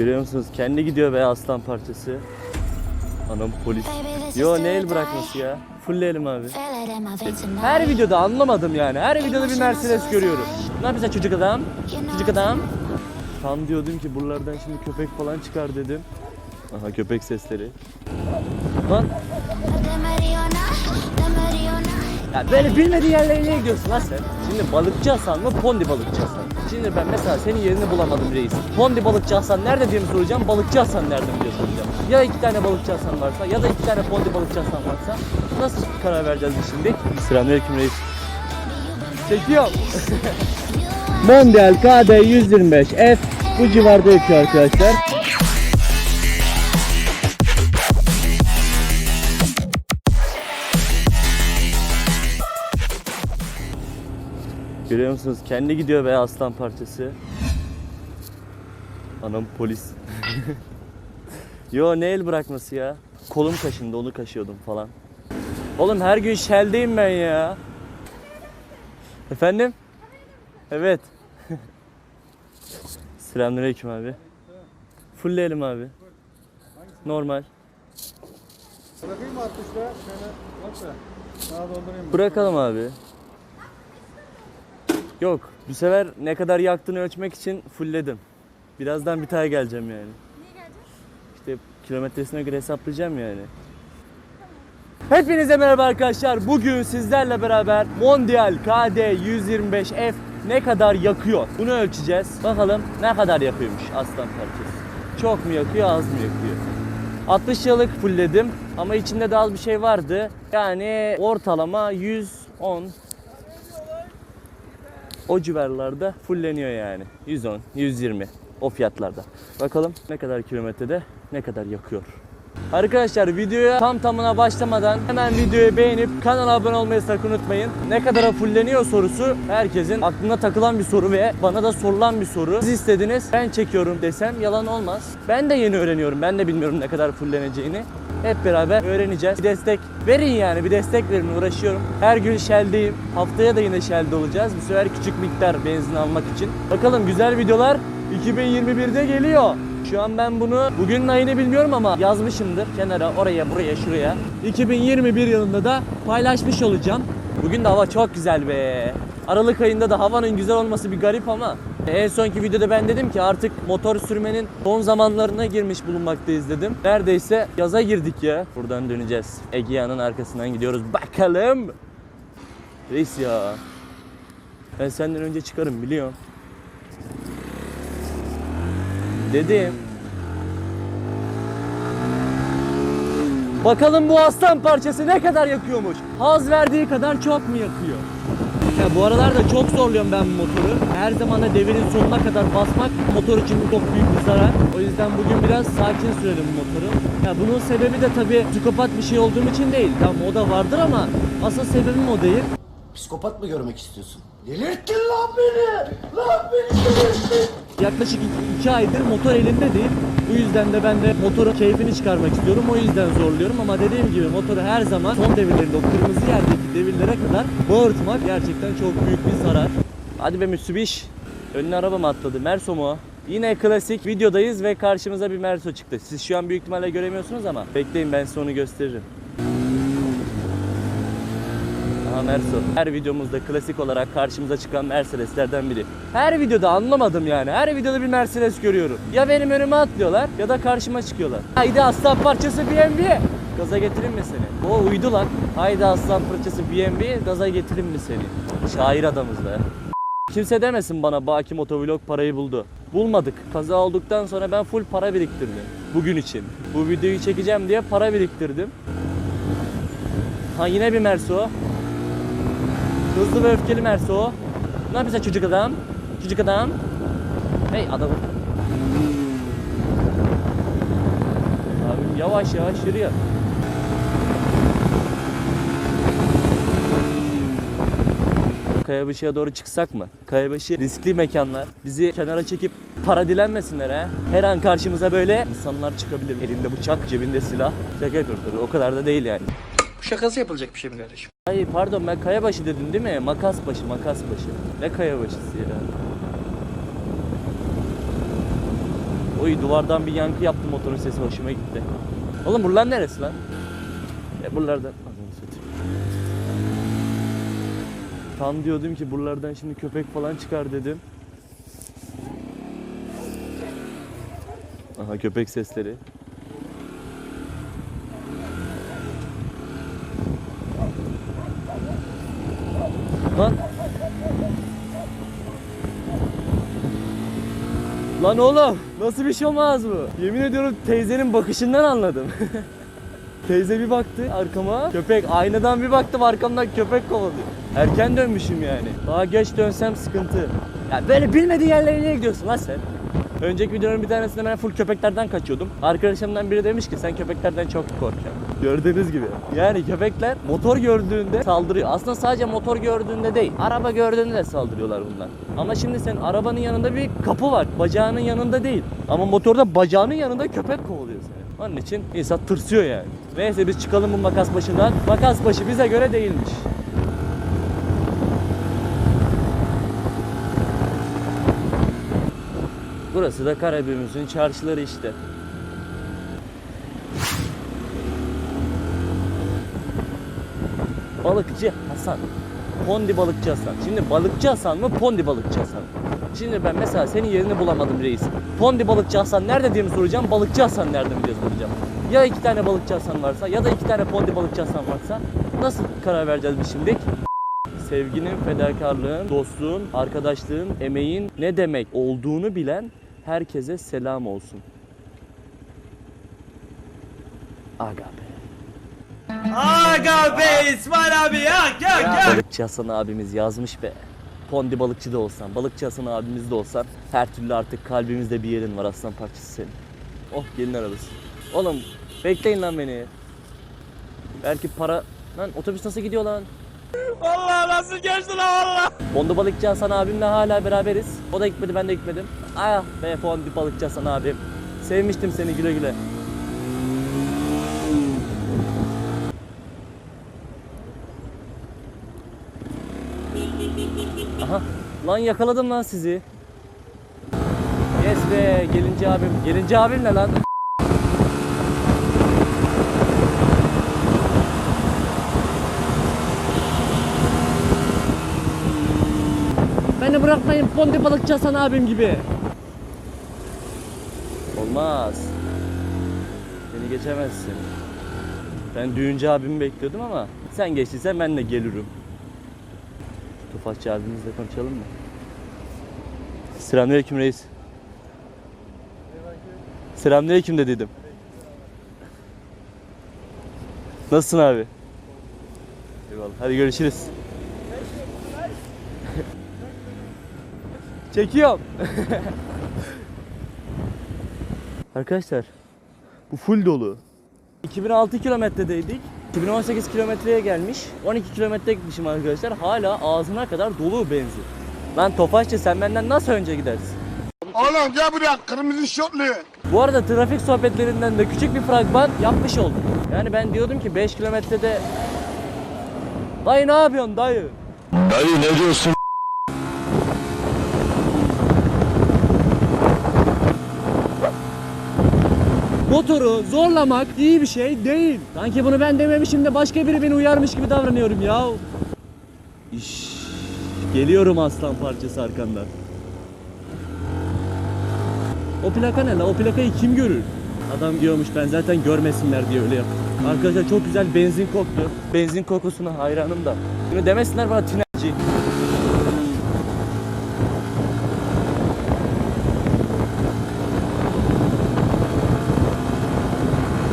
Görüyor musunuz? Kendi gidiyor be aslan parçası. Anam polis. Yo ne el bırakması ya. Fullleyelim abi. Her videoda anlamadım yani. Her videoda bir Mercedes görüyorum. Ne yapacaksın çocuk adam? Çocuk adam. Tam diyordum ki buralardan şimdi köpek falan çıkar dedim. Aha köpek sesleri. Lan ya böyle bilmediğin yerlere niye gidiyorsun lan sen? Şimdi balıkçı Hasan mı Pondi balıkçı Hasan? Şimdi ben mesela senin yerini bulamadım reis. Pondi balıkçı Hasan nerede diye mi soracağım, balıkçı Hasan nerede mi diye soracağım. Ya iki tane balıkçı Hasan varsa ya da iki tane Pondi balıkçı Hasan varsa nasıl karar vereceğiz biz şimdi? Selamünaleyküm reis. Çekiyorum. Mondial KD 125 F bu civarda yakıyor arkadaşlar. Görüyor musunuz? Kendi gidiyor be aslan parçası. Anam polis. Yo ne el bırakması ya. Kolum kaşındı onu kaşıyordum falan. Oğlum her gün Shell'deyim ben ya. Efendim? Evet. Selamünaleyküm abi. Fullleyelim abi. Bırakayım Normal. mı 60 lira? Şöyle bak da. Mı? Bırakalım abi. Yok, bu sefer ne kadar yaktığını ölçmek için fullledim. Birazdan bir tane geleceğim yani. İşte kilometresine göre hesaplayacağım yani. Hepinize merhaba arkadaşlar. Bugün sizlerle beraber Mondial KD 125F ne kadar yakıyor? Bunu ölçeceğiz. Bakalım ne kadar yakıyormuş aslan parçası. Çok mu yakıyor, az mı yakıyor? 60 yıllık fullledim ama içinde de az bir şey vardı. Yani ortalama 110 o civarlarda fulleniyor yani. 110, 120 o fiyatlarda. Bakalım ne kadar kilometrede ne kadar yakıyor. Arkadaşlar videoya tam tamına başlamadan hemen videoyu beğenip kanala abone olmayı sakın unutmayın. Ne kadara fulleniyor sorusu herkesin aklına takılan bir soru ve bana da sorulan bir soru. Siz istediniz ben çekiyorum desem yalan olmaz. Ben de yeni öğreniyorum. Ben de bilmiyorum ne kadar fulleneceğini. Hep beraber öğreneceğiz. Bir destek verin yani bir destek verin uğraşıyorum. Her gün Shell'deyim. Haftaya da yine Shell'de olacağız. Bu sefer küçük miktar benzin almak için. Bakalım güzel videolar 2021'de geliyor. Şu an ben bunu bugünün ayını bilmiyorum ama yazmışımdır kenara oraya buraya şuraya. 2021 yılında da paylaşmış olacağım. Bugün de hava çok güzel be. Aralık ayında da havanın güzel olması bir garip ama en sonki videoda ben dedim ki artık motor sürmenin son zamanlarına girmiş bulunmaktayız dedim. Neredeyse yaza girdik ya. Buradan döneceğiz. Egea'nın arkasından gidiyoruz. Bakalım. Reis ya. Ben senden önce çıkarım biliyorum. Dedim. Bakalım bu aslan parçası ne kadar yakıyormuş. Haz verdiği kadar çok mu yakıyor? Ya bu aralarda çok zorluyorum ben motoru. Her zaman da devirin sonuna kadar basmak motor için çok büyük bir zarar. O yüzden bugün biraz sakin sürelim motoru. Ya bunun sebebi de tabii psikopat bir şey olduğum için değil. Tamam o da vardır ama asıl sebebim o değil. Psikopat mı görmek istiyorsun? Delirttin lan beni! Lan beni delirttin! Yaklaşık iki, aydır motor elimde değil. Bu yüzden de ben de motorun keyfini çıkarmak istiyorum. O yüzden zorluyorum ama dediğim gibi motoru her zaman son devirlerinde o kırmızı yerdeki devirlere kadar bağırtmak gerçekten çok büyük bir zarar. Hadi be Mitsubishi. Önüne araba mı atladı? Merso mu? Yine klasik videodayız ve karşımıza bir Merso çıktı. Siz şu an büyük ihtimalle göremiyorsunuz ama bekleyin ben size onu gösteririm. Aha Merso. Her videomuzda klasik olarak karşımıza çıkan Mercedeslerden biri. Her videoda anlamadım yani. Her videoda bir Mercedes görüyorum. Ya benim önüme atlıyorlar ya da karşıma çıkıyorlar. Haydi aslan parçası BMW. Gaza getireyim mi seni? O uydu lan. Haydi aslan parçası BMW. Gaza getireyim mi seni? Şair adamız be. Kimse demesin bana Baki Motovlog parayı buldu. Bulmadık. Kaza olduktan sonra ben full para biriktirdim. Bugün için. Bu videoyu çekeceğim diye para biriktirdim. Ha yine bir Merso. Hızlı ve öfkeli Merso. Ne yapıyorsun çocuk adam? Çocuk adam. Hey adam. Abim yavaş yavaş yürüyor. Kayabaşı'ya doğru çıksak mı? Kayabaşı riskli mekanlar. Bizi kenara çekip para dilenmesinler ha. Her an karşımıza böyle insanlar çıkabilir. Elinde bıçak, cebinde silah. Şaka yapıyorum tabii. O kadar da değil yani. Bu şakası yapılacak bir şey mi kardeşim? Ay pardon ben Kayabaşı dedim değil mi? Makasbaşı, Makasbaşı. Ne Kayabaşısı ya? Oy duvardan bir yankı yaptı motorun sesi hoşuma gitti. Oğlum buralar neresi lan? E buralardan... Tam diyordum ki buralardan şimdi köpek falan çıkar dedim. Aha köpek sesleri. Lan. Lan oğlum nasıl bir şey olmaz bu? Yemin ediyorum teyzenin bakışından anladım. Teyze bir baktı arkama köpek aynadan bir baktım arkamdan köpek kovalıyor. Erken dönmüşüm yani. Daha geç dönsem sıkıntı. Ya böyle bilmediğin yerlere niye gidiyorsun lan sen? Önceki videonun bir tanesinde ben full köpeklerden kaçıyordum. Arkadaşımdan biri demiş ki sen köpeklerden çok korkuyorsun. Gördüğünüz gibi. Yani köpekler motor gördüğünde saldırıyor. Aslında sadece motor gördüğünde değil. Araba gördüğünde de saldırıyorlar bunlar. Ama şimdi senin arabanın yanında bir kapı var. Bacağının yanında değil. Ama motorda bacağının yanında köpek kovalıyor seni. Onun için insan tırsıyor yani. Neyse biz çıkalım bu makas başından. Makas başı bize göre değilmiş. Burası da Karabümüzün çarşıları işte. Balıkçı Hasan. Pondi balıkçı Hasan. Şimdi balıkçı Hasan mı Pondi balıkçı Hasan? Şimdi ben mesela senin yerini bulamadım reis. Pondi balıkçı Hasan nerede diye mi soracağım, balıkçı Hasan nerede mi diye soracağım. Ya iki tane balıkçı Hasan varsa ya da iki tane Pondi balıkçı Hasan varsa nasıl karar vereceğiz biz şimdi? Sevginin, fedakarlığın, dostluğun, arkadaşlığın, emeğin ne demek olduğunu bilen herkese selam olsun. Aga be. Aga be İsmail abi ya gel gel. Balıkçı Hasan abimiz yazmış be. Pondi balıkçı da olsan, balıkçı Hasan abimiz de olsan her türlü artık kalbimizde bir yerin var aslan parçası senin. Oh gelin arabası. Oğlum bekleyin lan beni. Belki para... Lan otobüs nasıl gidiyor lan? Vallahi nasıl geçti lan valla. Pondi balıkçı Hasan abimle hala beraberiz. O da gitmedi ben de gitmedim. Ah be Pondi balıkçı Hasan abim. Sevmiştim seni güle güle. Aha lan yakaladım lan sizi. Yes be gelince abim. Gelince abim ne lan? Beni bırakmayın Pondi balıkçı Hasan abim gibi. Olmaz. Beni geçemezsin. Ben düğüncü abimi bekliyordum ama sen geçtiysen ben de gelirim. Tufakçı abimizle konuşalım mı? Selamünaleyküm reis. Selamünaleyküm de dedim. Nasılsın abi? Eyvallah. Hadi görüşürüz. Çekiyorum. Arkadaşlar bu full dolu. 2006 kilometredeydik. 2018 kilometreye gelmiş. 12 kilometre gitmişim arkadaşlar. Hala ağzına kadar dolu benzin. Lan Tofaşçı sen benden nasıl önce gidersin? Oğlum gel buraya kırmızı şortlu. Bu arada trafik sohbetlerinden de küçük bir fragman yapmış oldum. Yani ben diyordum ki 5 kilometrede... Dayı ne yapıyorsun dayı? Dayı ne diyorsun? Motoru zorlamak iyi bir şey değil. Sanki bunu ben dememişim de başka biri beni uyarmış gibi davranıyorum ya. İş. Geliyorum aslan parçası arkandan. O plaka ne la? O plakayı kim görür? Adam diyormuş ben zaten görmesinler diye öyle yaptım. Arkadaşlar çok güzel benzin koktu. Benzin kokusuna hayranım da. Bunu demesinler bana tinerci.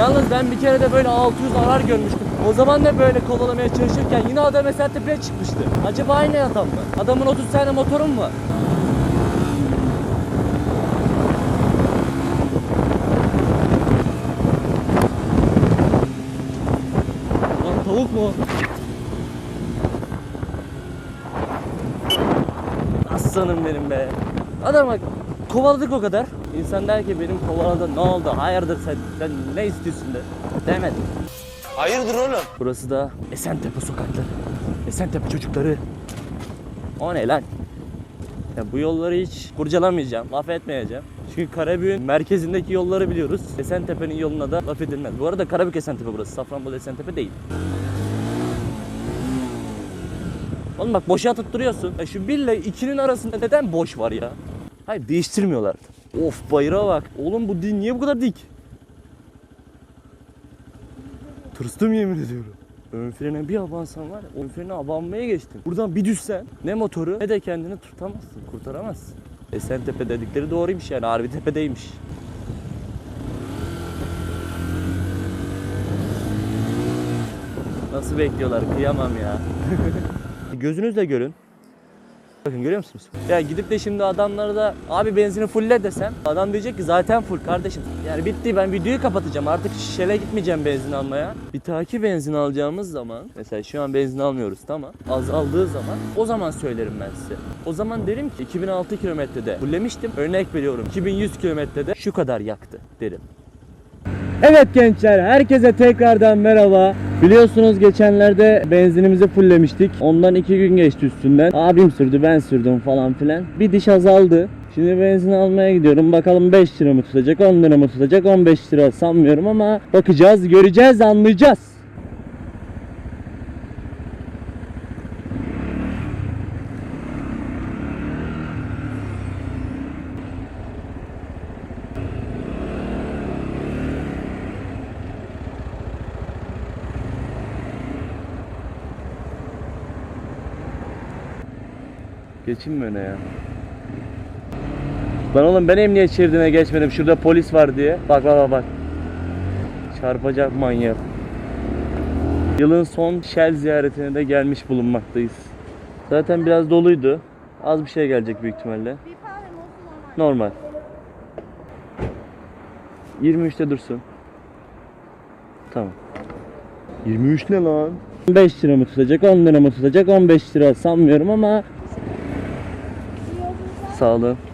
Yalnız ben bir kere de böyle 600 arar görmüştüm. O zaman da böyle kovalamaya çalışırken yine adam mesela tepeye çıkmıştı. Acaba aynı adam mı? Adamın 30 tane motoru mu var? Lan tavuk mu? Aslanım benim be. Adama kovaladık o kadar. İnsan der ki benim kovaladın ne oldu? Hayırdır sen, sen ne istiyorsun de. Demedim. Hayırdır oğlum? Burası da Esentepe sokakları. Esentepe çocukları. O ne lan? Ya bu yolları hiç kurcalamayacağım, laf etmeyeceğim. Çünkü Karabük'ün merkezindeki yolları biliyoruz. Esentepe'nin yoluna da laf edilmez. Bu arada Karabük Esentepe burası. Safranbolu Esentepe değil. Oğlum bak boşa tutturuyorsun. Ya şu 1 ile 2'nin arasında neden boş var ya? Hayır değiştirmiyorlar. Of bayrağa bak. Oğlum bu din niye bu kadar dik? Tırstım yemin ediyorum. Ön frene bir abansan var ya, ön frene abanmaya geçtin. Buradan bir düşsen ne motoru ne de kendini tutamazsın, kurtaramazsın. Esentepe dedikleri doğruymuş yani, harbi tepedeymiş. Nasıl bekliyorlar kıyamam ya. Gözünüzle görün. Bakın görüyor musunuz? Ya gidip de şimdi adamlara da abi benzini fulle desem adam diyecek ki zaten full kardeşim. Yani bitti ben videoyu kapatacağım artık şişele gitmeyeceğim benzin almaya. Bir taki benzin alacağımız zaman mesela şu an benzin almıyoruz tamam. Azaldığı zaman o zaman söylerim ben size. O zaman derim ki 2006 kilometrede fullemiştim. Örnek veriyorum 2100 kilometrede şu kadar yaktı derim. Evet gençler, herkese tekrardan merhaba. Biliyorsunuz geçenlerde benzinimizi fulllemiştik. Ondan iki gün geçti üstünden. Abim sürdü, ben sürdüm falan filan. Bir diş azaldı. Şimdi benzin almaya gidiyorum. Bakalım 5 lira mı tutacak, 10 lira mı tutacak, 15 lira sanmıyorum ama bakacağız, göreceğiz, anlayacağız. Geçeyim mi öne ya? Lan oğlum ben emniyet şeridine geçmedim. Şurada polis var diye. Bak bak bak bak. Çarpacak manyak. Yılın son Shell ziyaretine de gelmiş bulunmaktayız. Zaten biraz doluydu. Az bir şey gelecek büyük ihtimalle. Normal? Normal. 23'te dursun. Tamam. 23 ne lan? 5 lira mı tutacak, 10 lira mı tutacak, 15 lira sanmıyorum ama yolculuklar.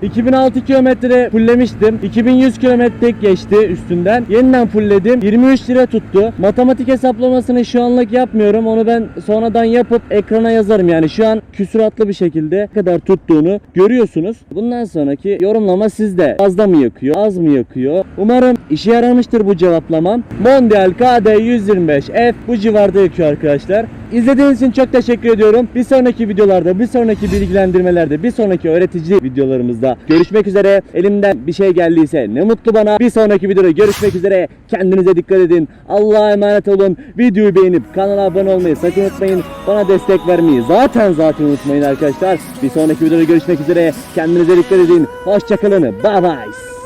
Sağ olun. 2006 kilometre fulllemiştim. 2100 kilometre geçti üstünden. Yeniden fullledim. 23 lira tuttu. Matematik hesaplamasını şu anlık yapmıyorum. Onu ben sonradan yapıp ekrana yazarım. Yani şu an küsuratlı bir şekilde ne kadar tuttuğunu görüyorsunuz. Bundan sonraki yorumlama sizde. Fazla mı yakıyor? Az mı yakıyor? Umarım işe yaramıştır bu cevaplamam. Mondial KD 125 F bu civarda yakıyor arkadaşlar. İzlediğiniz için çok teşekkür ediyorum. Bir sonraki videolarda, bir sonraki bilgilendirmelerde, bir sonraki öğretici videolarımızda görüşmek üzere. Elimden bir şey geldiyse ne mutlu bana. Bir sonraki videoda görüşmek üzere. Kendinize dikkat edin. Allah'a emanet olun. Videoyu beğenip kanala abone olmayı sakın unutmayın. Bana destek vermeyi zaten zaten unutmayın arkadaşlar. Bir sonraki videoda görüşmek üzere. Kendinize dikkat edin. Hoşçakalın. Bye bye.